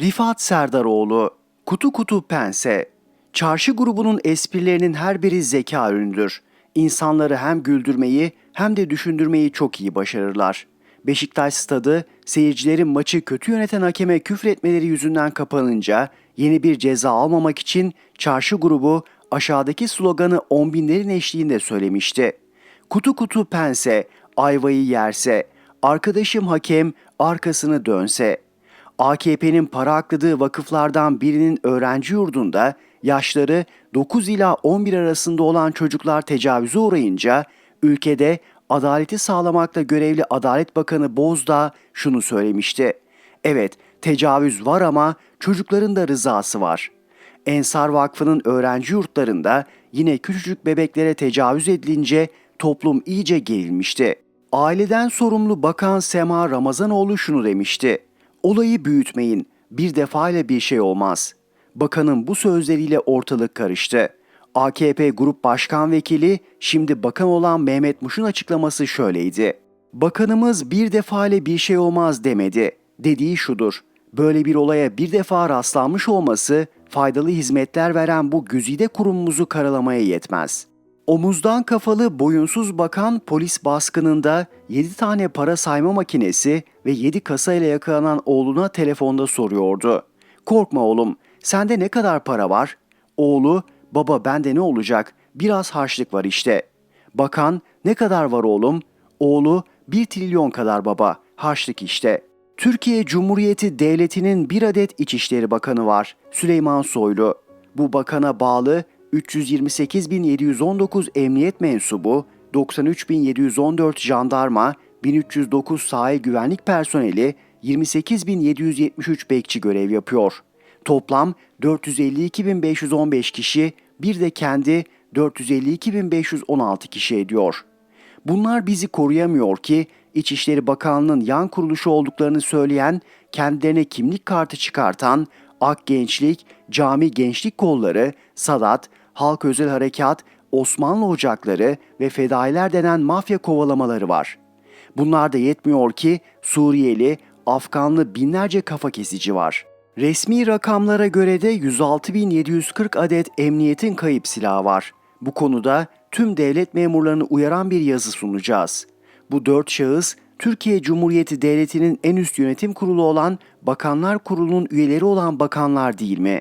Rifat Serdaroğlu, Kutu Kutu Pense, Çarşı grubunun esprilerinin her biri zeka ürünüdür. İnsanları hem güldürmeyi hem de düşündürmeyi çok iyi başarırlar. Beşiktaş stadı seyircilerin maçı kötü yöneten hakeme küfretmeleri yüzünden kapanınca yeni bir ceza almamak için çarşı grubu aşağıdaki sloganı on binlerin eşliğinde söylemişti. Kutu kutu pense, ayvayı yerse, arkadaşım hakem arkasını dönse. AKP'nin para akladığı vakıflardan birinin öğrenci yurdunda yaşları 9 ila 11 arasında olan çocuklar tecavüze uğrayınca ülkede adaleti sağlamakla görevli Adalet Bakanı Bozdağ şunu söylemişti. Evet, tecavüz var ama çocukların da rızası var. Ensar Vakfı'nın öğrenci yurtlarında yine küçücük bebeklere tecavüz edilince toplum iyice gerilmişti. Aileden sorumlu Bakan Sema Ramazanoğlu şunu demişti. Olayı büyütmeyin. Bir defa ile bir şey olmaz. Bakanın bu sözleriyle ortalık karıştı. AKP Grup Başkan Vekili, şimdi bakan olan Mehmet Muş'un açıklaması şöyleydi. Bakanımız bir defa ile bir şey olmaz demedi. Dediği şudur. Böyle bir olaya bir defa rastlanmış olması faydalı hizmetler veren bu güzide kurumumuzu karalamaya yetmez. Omuzdan kafalı boyunsuz bakan polis baskınında 7 tane para sayma makinesi ve 7 kasa ile yakalanan oğluna telefonda soruyordu. Korkma oğlum, sende ne kadar para var? Oğlu, baba bende ne olacak? Biraz harçlık var işte. Bakan, ne kadar var oğlum? Oğlu, 1 trilyon kadar baba, harçlık işte. Türkiye Cumhuriyeti Devleti'nin bir adet İçişleri Bakanı var, Süleyman Soylu. Bu bakana bağlı 328.719 emniyet mensubu, 93.714 jandarma, 1309 sahil güvenlik personeli, 28.773 bekçi görev yapıyor. Toplam 452.515 kişi, bir de kendi 452.516 kişi ediyor. Bunlar bizi koruyamıyor ki İçişleri Bakanlığı'nın yan kuruluşu olduklarını söyleyen, kendilerine kimlik kartı çıkartan Ak Gençlik, Cami Gençlik Kolları, Sadat, Halk Özel Harekat, Osmanlı Ocakları ve Fedailer denen mafya kovalamaları var. Bunlar da yetmiyor ki Suriyeli, Afganlı binlerce kafa kesici var. Resmi rakamlara göre de 106.740 adet emniyetin kayıp silahı var. Bu konuda tüm devlet memurlarını uyaran bir yazı sunacağız. Bu dört şahıs Türkiye Cumhuriyeti Devleti'nin en üst yönetim kurulu olan Bakanlar Kurulu'nun üyeleri olan bakanlar değil mi?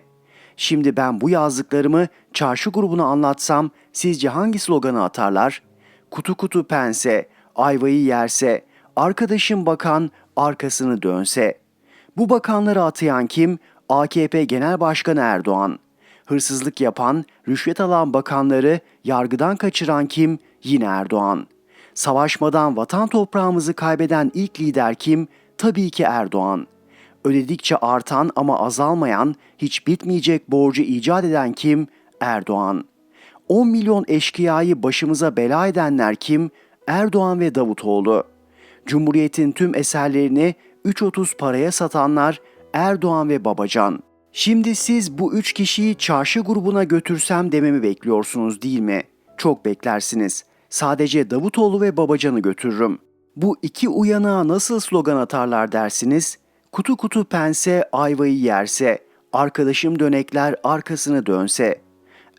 Şimdi ben bu yazdıklarımı çarşı grubuna anlatsam sizce hangi sloganı atarlar? Kutu kutu pense, ayvayı yerse, arkadaşım bakan arkasını dönse. Bu bakanları atayan kim? AKP Genel Başkanı Erdoğan. Hırsızlık yapan, rüşvet alan bakanları yargıdan kaçıran kim? Yine Erdoğan. Savaşmadan vatan toprağımızı kaybeden ilk lider kim? Tabii ki Erdoğan. Ödedikçe artan ama azalmayan, hiç bitmeyecek borcu icat eden kim? Erdoğan. 10 milyon eşkıyayı başımıza bela edenler kim? Erdoğan ve Davutoğlu. Cumhuriyetin tüm eserlerini 3.30 paraya satanlar Erdoğan ve Babacan. Şimdi siz bu üç kişiyi çarşı grubuna götürsem dememi bekliyorsunuz değil mi? Çok beklersiniz. Sadece Davutoğlu ve Babacan'ı götürürüm. Bu iki uyanığa nasıl slogan atarlar dersiniz? Kutu kutu pense ayvayı yerse, arkadaşım dönekler arkasını dönse.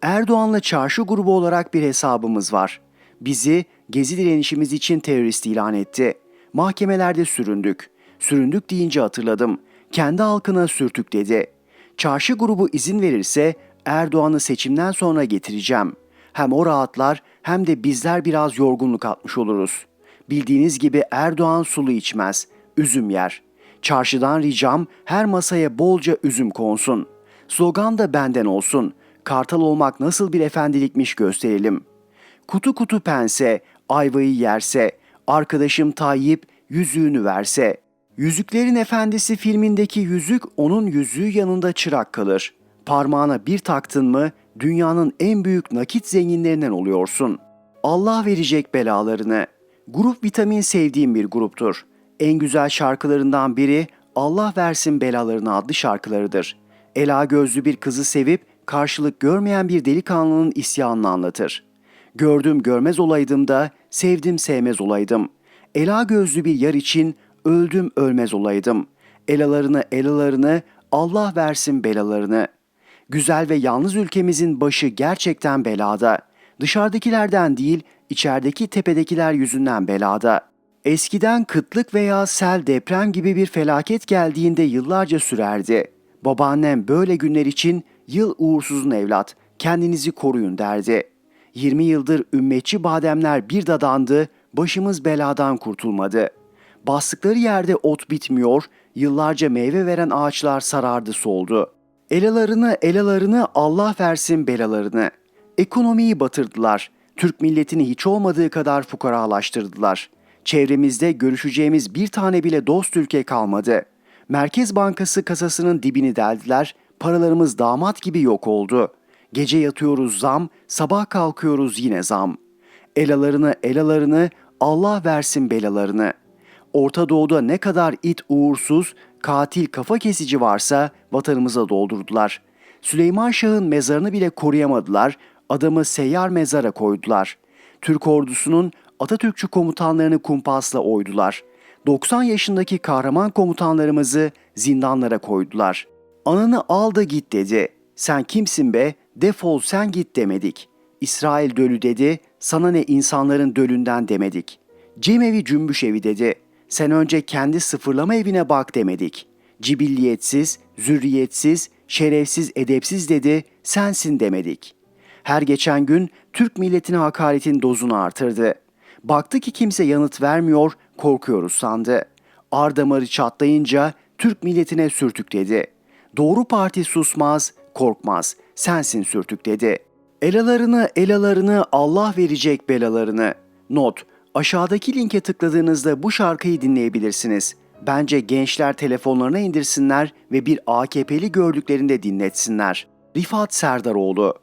Erdoğan'la çarşı grubu olarak bir hesabımız var. Bizi gezi direnişimiz için terörist ilan etti. Mahkemelerde süründük. Süründük deyince hatırladım. Kendi halkına sürtük dedi. Çarşı grubu izin verirse Erdoğan'ı seçimden sonra getireceğim. Hem o rahatlar hem de bizler biraz yorgunluk atmış oluruz. Bildiğiniz gibi Erdoğan sulu içmez, üzüm yer. Çarşıdan ricam her masaya bolca üzüm konsun. Slogan da benden olsun. Kartal olmak nasıl bir efendilikmiş gösterelim. Kutu kutu pense, ayvayı yerse, arkadaşım Tayyip yüzüğünü verse. Yüzüklerin Efendisi filmindeki yüzük onun yüzüğü yanında çırak kalır. Parmağına bir taktın mı dünyanın en büyük nakit zenginlerinden oluyorsun. Allah verecek belalarını. Grup Vitamin sevdiğim bir gruptur. En güzel şarkılarından biri Allah versin belalarını adlı şarkılarıdır. Ela gözlü bir kızı sevip karşılık görmeyen bir delikanlının isyanını anlatır. Gördüm görmez olaydım da sevdim sevmez olaydım. Ela gözlü bir yar için öldüm ölmez olaydım. Elalarını elalarını Allah versin belalarını. Güzel ve yalnız ülkemizin başı gerçekten belada. Dışarıdakilerden değil, içerideki tepedekiler yüzünden belada. Eskiden kıtlık veya sel deprem gibi bir felaket geldiğinde yıllarca sürerdi. Babaannem böyle günler için yıl uğursuzun evlat, kendinizi koruyun derdi. 20 yıldır ümmetçi bademler bir dadandı, başımız beladan kurtulmadı. Bastıkları yerde ot bitmiyor, yıllarca meyve veren ağaçlar sarardı soldu. Elalarını elalarını Allah versin belalarını. Ekonomiyi batırdılar. Türk milletini hiç olmadığı kadar fukaralaştırdılar. Çevremizde görüşeceğimiz bir tane bile dost ülke kalmadı. Merkez Bankası kasasının dibini deldiler, paralarımız damat gibi yok oldu. Gece yatıyoruz zam, sabah kalkıyoruz yine zam. Elalarını elalarını Allah versin belalarını. Orta Doğu'da ne kadar it uğursuz, katil kafa kesici varsa vatanımıza doldurdular. Süleyman Şah'ın mezarını bile koruyamadılar, adamı seyyar mezara koydular. Türk ordusunun Atatürkçü komutanlarını kumpasla oydular. 90 yaşındaki kahraman komutanlarımızı zindanlara koydular. Ananı al da git dedi. Sen kimsin be? Defol sen git demedik. İsrail dölü dedi. Sana ne insanların dölünden demedik. Cemevi cümbüş evi dedi. Sen önce kendi sıfırlama evine bak demedik. Cibilliyetsiz, zürriyetsiz, şerefsiz, edepsiz dedi. Sensin demedik. Her geçen gün Türk milletine hakaretin dozunu artırdı. Baktı ki kimse yanıt vermiyor, korkuyoruz sandı. Ar damarı çatlayınca Türk milletine sürtük dedi. Doğru parti susmaz, korkmaz, sensin sürtük dedi. Elalarını, elalarını Allah verecek belalarını. Not, aşağıdaki linke tıkladığınızda bu şarkıyı dinleyebilirsiniz. Bence gençler telefonlarına indirsinler ve bir AKP'li gördüklerinde dinletsinler. Rifat Serdaroğlu